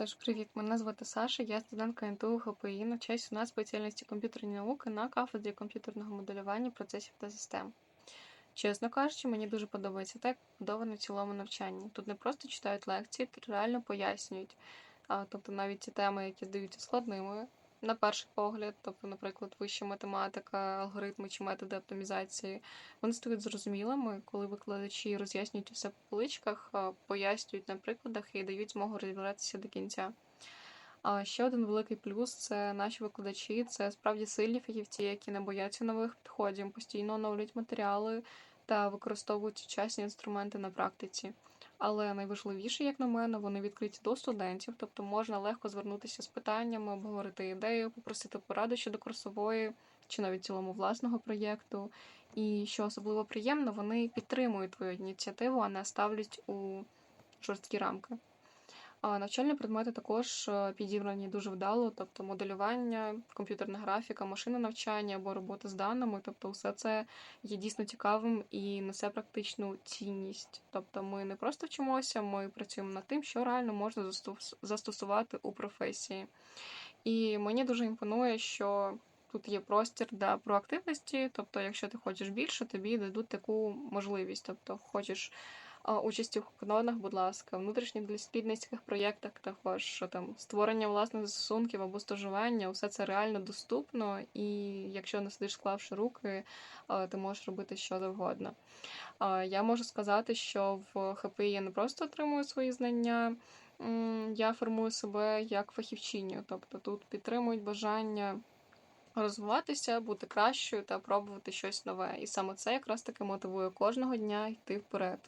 Тож, привіт, мене звати Саша, я студентка НТУ ГПІ, навчаюсь у нас спеціальності комп'ютерні науки на кафедрі комп'ютерного моделювання процесів та систем. Чесно кажучи, мені дуже подобається так, як в цілому навчанні. Тут не просто читають лекції, тут реально пояснюють. Тобто навіть ті теми, які здаються складними, на перший погляд, тобто, наприклад, вища математика, алгоритми чи методи оптимізації, вони стають зрозумілими, коли викладачі роз'яснюють усе по поличках, пояснюють на прикладах і дають змогу розібратися до кінця. А ще один великий плюс це наші викладачі, це справді сильні фахівці, які не бояться нових підходів, постійно оновлюють матеріали та використовують сучасні інструменти на практиці. Але найважливіше, як на мене, вони відкриті до студентів, тобто можна легко звернутися з питаннями, обговорити ідею, попросити поради щодо курсової чи навіть цілому власного проєкту. І що особливо приємно, вони підтримують твою ініціативу, а не ставлять у жорсткі рамки. Навчальні предмети також е, підібрані дуже вдало, тобто моделювання, комп'ютерна графіка, машинне навчання або робота з даними. Тобто, все це є дійсно цікавим і несе практичну цінність. Тобто, ми не просто вчимося, ми працюємо над тим, що реально можна застос- застосувати у професії. І мені дуже імпонує, що тут є простір для проактивності. Тобто, якщо ти хочеш більше, тобі дадуть таку можливість. Тобто, хочеш а, участі в хакатонах, будь ласка, внутрішніх дослідницьких проєктах, також що там створення власних застосунків або стажування, усе це реально доступно, і якщо не сидиш, склавши руки, ти можеш робити що завгодно. Я можу сказати, що в ХПІ я не просто отримую свої знання, я формую себе як фахівчиню, тобто тут підтримують бажання розвиватися, бути кращою та пробувати щось нове. І саме це якраз таки мотивує кожного дня йти вперед.